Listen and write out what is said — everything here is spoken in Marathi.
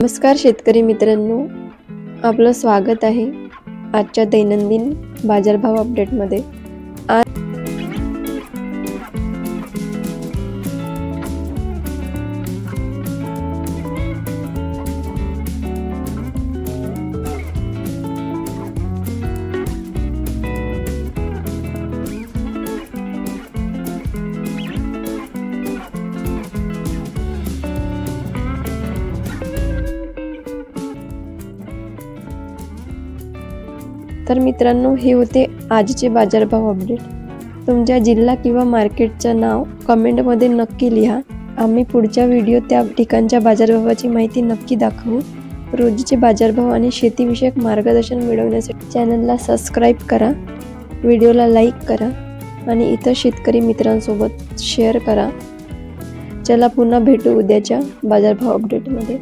नमस्कार शेतकरी मित्रांनो. आपलं स्वागत आहे आजच्या दैनंदिन बाजारभाव अपडेटमध्ये आज तर मित्रांनो हे होते आजचे बाजारभाव अपडेट तुमच्या जिल्हा किंवा मार्केटचं नाव कमेंटमध्ये नक्की लिहा. आम्ही पुढच्या व्हिडिओ त्या ठिकाणच्या बाजारभावाची माहिती नक्की दाखवू. रोजचे बाजारभाव आणि शेतीविषयक मार्गदर्शन मिळवण्यासाठी चॅनलला सबस्क्राईब करा व्हिडिओला लाईक करा आणि इतर शेतकरी मित्रांसोबत शेअर करा. चला पुन्हा भेटू उद्याच्या बाजारभाव अपडेटमध्ये